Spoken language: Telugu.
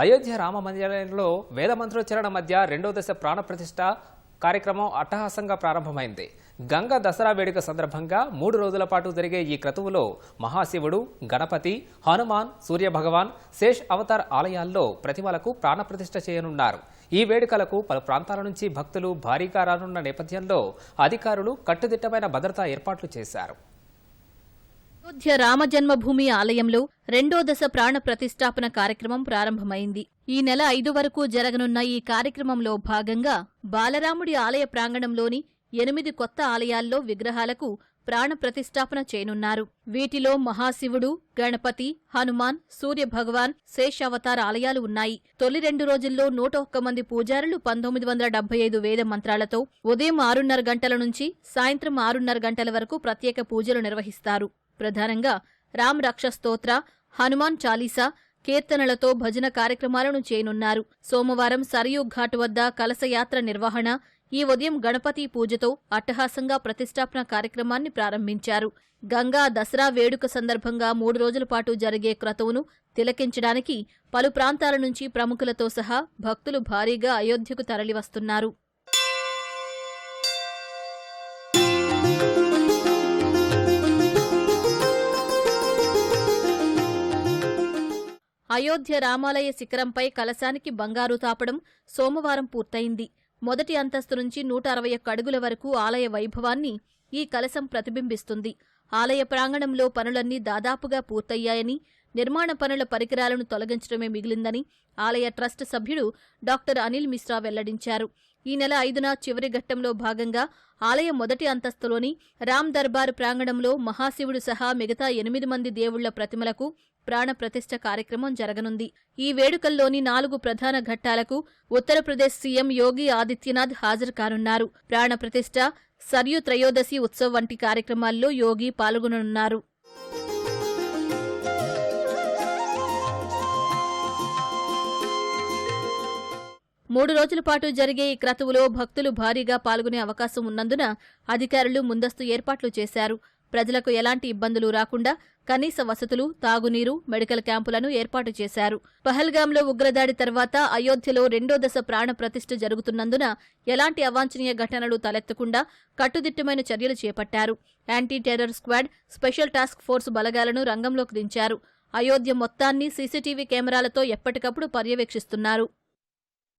అయోధ్య రామ మందిరంలో వేద మంత్రోచ్చరణ మధ్య రెండో దశ ప్రాణప్రతిష్ఠ కార్యక్రమం అట్టహాసంగా ప్రారంభమైంది. గంగా దసరా వేడుక సందర్భంగా మూడు రోజుల పాటు జరిగే ఈ క్రతువులో మహాశివుడు గణపతి హనుమాన్ సూర్యభగవాన్ శేష్ అవతార్ ఆలయాల్లో ప్రతిమలకు ప్రాణప్రతిష్ఠ చేయనున్నారు. ఈ వేడుకలకు పలు ప్రాంతాల నుంచి భక్తులు భారీగా రానున్న నేపథ్యంలో అధికారులు కట్టుదిట్టమైన భద్రతా ఏర్పాట్లు చేశారు. అయోధ్య రామజన్మభూమి ఆలయంలో రెండో దశ ప్రాణ ప్రతిష్టాపన కార్యక్రమం ప్రారంభమైంది. ఈ నెల ఐదు వరకు జరగనున్న ఈ కార్యక్రమంలో భాగంగా బాలరాముడి ఆలయ ప్రాంగణంలోని ఎనిమిది కొత్త ఆలయాల్లో విగ్రహాలకు ప్రాణ ప్రతిష్టాపన చేయనున్నారు. వీటిలో మహాశివుడు గణపతి హనుమాన్ సూర్య భగవాన్ శేషావతార్ ఆలయాలు ఉన్నాయి. తొలి రెండు రోజుల్లో నూట ఒక్క మంది పూజారులు పంతొమ్మిది వందల డెబ్బై ఐదు వేద మంత్రాలతో ఉదయం ఆరున్నర గంటల నుంచి సాయంత్రం ఆరున్నర గంటల వరకు ప్రత్యేక పూజలు నిర్వహిస్తారు. ప్రధానంగా రామరక్ష స్తోత్ర హనుమాన్ చాలీసా కీర్తనలతో భజన కార్యక్రమాలను చేయనున్నారు. సోమవారం సరయూ ఘాట్ వద్ద కలశయాత్ర నిర్వహణ ఈ ఉదయం గణపతి పూజతో అట్టహాసంగా ప్రతిష్టాపన కార్యక్రమాన్ని ప్రారంభించారు. గంగా దసరా వేడుక సందర్భంగా మూడు రోజుల పాటు జరిగే క్రతువును తిలకించడానికి పలు ప్రాంతాల నుంచి ప్రముఖులతో సహా భక్తులు భారీగా అయోధ్యకు తరలివస్తున్నారు. అయోధ్య రామాలయ శిఖరంపై కలశానికి బంగారు తాపడం సోమవారం పూర్తయింది. మొదటి అంతస్తు నుంచి నూట అరవై ఒక్క అడుగుల వరకు ఆలయ వైభవాన్ని ఈ కలశం ప్రతిబింబిస్తుంది. ఆలయ ప్రాంగణంలో పనులన్నీ దాదాపుగా పూర్తయ్యాయని నిర్మాణ పనుల పరికరాలను తొలగించడమే మిగిలిందని ఆలయ ట్రస్ట్ సభ్యుడు డాక్టర్ అనిల్ మిశ్రా వెల్లడించారు. ఈ నెల ఐదున చివరి ఘట్టంలో భాగంగా ఆలయ మొదటి అంతస్తులోని రామ్ దర్బార్ ప్రాంగణంలో మహాశివుడు సహా మిగతా ఎనిమిది మంది దేవుళ్ళ ప్రతిమలకు ప్రాణప్రతిష్ఠ కార్యక్రమం జరగనుంది. ఈ వేడుకల్లోని నాలుగు ప్రధాన ఘట్టాలకు ఉత్తరప్రదేశ్ సీఎం యోగి ఆదిత్యనాథ్ హాజరు కానున్నారు. ప్రాణప్రతిష్ఠ సర్యు త్రయోదశి ఉత్సవ్ వంటి కార్యక్రమాల్లో యోగి పాల్గొననున్నారు. మూడు రోజుల పాటు జరిగే ఈ క్రతువులో భక్తులు భారీగా పాల్గొనే అవకాశం ఉన్నందున అధికారులు ముందస్తు ఏర్పాట్లు చేశారు. ప్రజలకు ఎలాంటి ఇబ్బందులు రాకుండా కనీస వసతులు తాగునీరు మెడికల్ క్యాంపులను ఏర్పాటు చేశారు. పహల్గాంలో ఉగ్రదాడి తర్వాత అయోధ్యలో రెండో దశ ప్రాణ ప్రతిష్ఠ జరుగుతున్నందున ఎలాంటి అవాంఛనీయ ఘటనలు తలెత్తకుండా కట్టుదిట్టమైన చర్యలు చేపట్టారు. Anti terror squad special task force బలగాలను రంగంలోకి దించారు. అయోధ్య మొత్తాన్ని సీసీటీవీ కెమెరాలతో ఎప్పటికప్పుడు పర్యవేక్షిస్తున్నారు.